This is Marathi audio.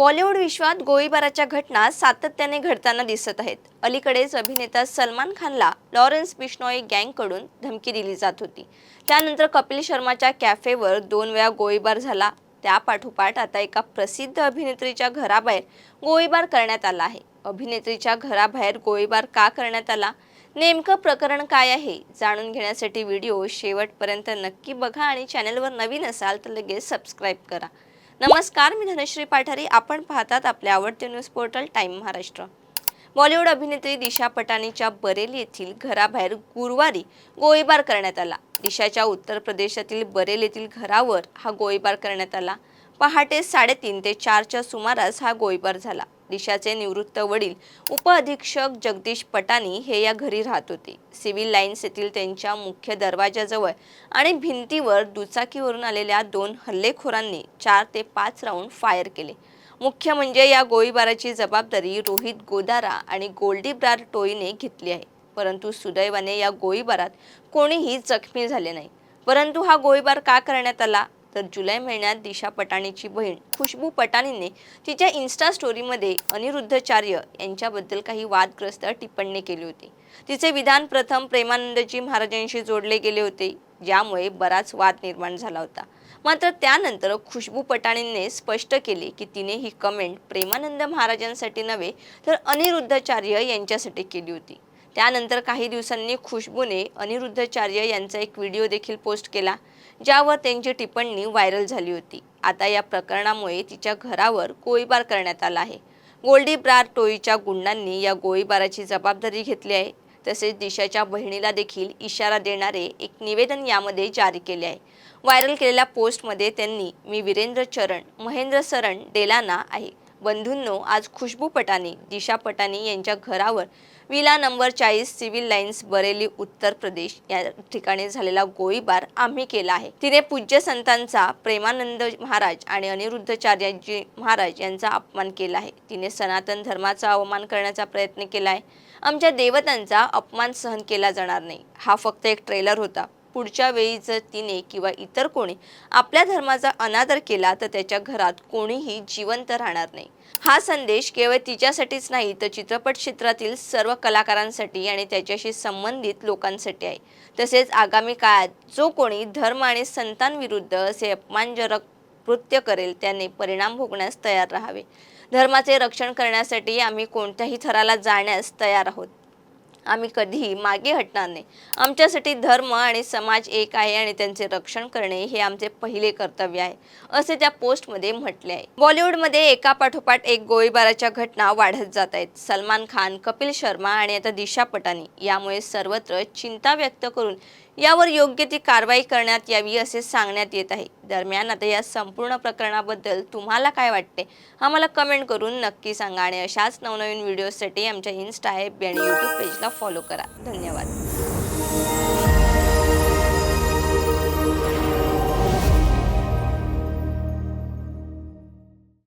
बॉलिवूड विश्वात गोळीबाराच्या घटना सातत्याने घडताना दिसत आहेत. अलीकडेच अभिनेता सलमान खानला लॉरेन्स बिश्नॉई गँगकडून धमकी दिली जात होती. त्यानंतर कपिल शर्माच्या कॅफेवर दोन वेळा गोळीबार झाला. त्यापाठोपाठ आता एका प्रसिद्ध अभिनेत्रीच्या घराबाहेर गोळीबार करण्यात आला आहे. अभिनेत्रीच्या घराबाहेर गोळीबार का करण्यात आला? नेमकं प्रकरण काय आहे? जाणून घेण्यासाठी व्हिडिओ शेवटपर्यंत नक्की बघा आणि चॅनलवर नवीन असाल तर लगेच सबस्क्राईब करा. नमस्कार मी धनश्री पाठारी. आपण पाहतात आपले आवडते news portal time Maharashtra. Bollywood अभिनेत्री दिशा पटानीच्या बरेली येथील घराबाहेर गुरुवारी गोळीबार करण्यात आला. दिशाच्या उत्तर प्रदेशातील बरेल येथील घरावर हा गोळीबार करण्यात आला. पहाटे साडेतीन ते चारच्या सुमारास हा गोळीबार झाला. दिशाचे निवृत्त वडील उपअधीक्षक जगदीश पटानी हे या घरी राहत होते. सिव्हिल लाईन्स येथील त्यांच्या मुख्य दरवाजाजवळ आणि भिंतीवर दुचाकीवरून आलेल्या दोन हल्लेखोरांनी चार ते पाच राऊंड फायर केले. मुख्य म्हणजे या गोळीबाराची जबाबदारी रोहित गोदारा आणि गोल्डी ब्रार टोईने घेतली आहे. परंतु सुदैवाने या गोळीबारात कोणीही जखमी झाले नाही. परंतु हा गोळीबार का करण्यात आला? तर जुलै महिन्यात दिशा पटाणीची बहीण खुशबू पटाणीने तिच्या इन्स्टा स्टोरीमध्ये अनिरुद्धचार्य यांच्याबद्दल काही वादग्रस्त टिप्पणी केली होती. तिचे विधान प्रथम प्रेमानंदजी महाराजांशी जोडले गेले होते ज्यामुळे बराच वाद निर्माण झाला होता. मात्र त्यानंतर खुशबू पटाणींनी स्पष्ट केले की तिने ही कमेंट प्रेमानंद महाराजांसाठी नव्हे तर अनिरुद्धाचार्य यांच्यासाठी केली होती. त्यानंतर काही दिवसांनी खुशबूने अनिरुद्धाचार्य यांचा एक व्हिडिओ देखील पोस्ट केला. ज्यावर त्यांची टिप्पणी व्हायरल झाली होती. आता या प्रकरणामुळे तिच्या घरावर गोळीबार करण्यात आला आहे. गोल्डी ब्रार टोईच्या गुंडांनी या गोळीबाराची जबाबदारी घेतली आहे. तसेच दिशाच्या बहिणीला देखील इशारा देणारे एक निवेदन यामध्ये जारी केले आहे. व्हायरल केलेल्या पोस्टमध्ये त्यांनी मी वीरेंद्र चरण महेंद्र सरण डेलाना आहे. बंधूंनो आज खुशबू पटानी दिशा पटानी यांच्या घरावर विला नंबर चाळीस सिव्हिल लाईन्स बरेली उत्तर प्रदेश या ठिकाणी झालेला गोळीबार आम्ही केला आहे. तिने पूज्य संतांचा प्रेमानंद महाराज आणि अनिरुद्धचार्यजी महाराज यांचा अपमान केला आहे. तिने सनातन धर्माचा अवमान करण्याचा प्रयत्न केला आहे. आमच्या देवतांचा अपमान सहन केला जाणार नाही. हा फक्त एक ट्रेलर होता. पुढच्या वेळी जर तिने किंवा इतर कोणी आपल्या धर्माचा अनादर केला तर त्याच्या घरात कोणीही जिवंत राहणार नाही. हा संदेश केवळ तिच्यासाठीच नाही तर चित्रपट क्षेत्रातील सर्व कलाकारांसाठी आणि त्याच्याशी संबंधित लोकांसाठी आहे. तसेच आगामी काळात जो कोणी धर्म आणि संतांविरुद्ध असे अपमानजनक कृत्य करेल त्याने परिणाम भोगण्यास तयार राहावे. धर्माचे रक्षण करण्यासाठी आम्ही कोणत्याही थराला जाण्यास तयार आहोत. आम्ही कधीही मागे हटणार नाही. आमच्यासाठी धर्म आणि समाज एक आहे आणि त्यांचे रक्षण करणे हे आमचे पहिले कर्तव्य आहे असे त्या पोस्टमध्ये म्हटले आहे. बॉलिवूडमध्ये एका पाठोपाठ एक गोळीबाराच्या घटना वाढत जात आहेत. सलमान खान कपिल शर्मा आणि आता दिशा पटानी यामुळे सर्वत्र चिंता व्यक्त करून यावर योग्य ती कारवाई करण्यात यावी असे सांगण्यात येत आहे. दरम्यान आता या संपूर्ण प्रकरणाबद्दल तुम्हाला काय वाटते? आम्हाला कमेंट करून नक्की सांगा आणि अशाच नवनवीन व्हिडिओसाठी आमच्या इन्स्टा ॲप आणि यूट्यूब पेजला फॉलो करा. धन्यवाद.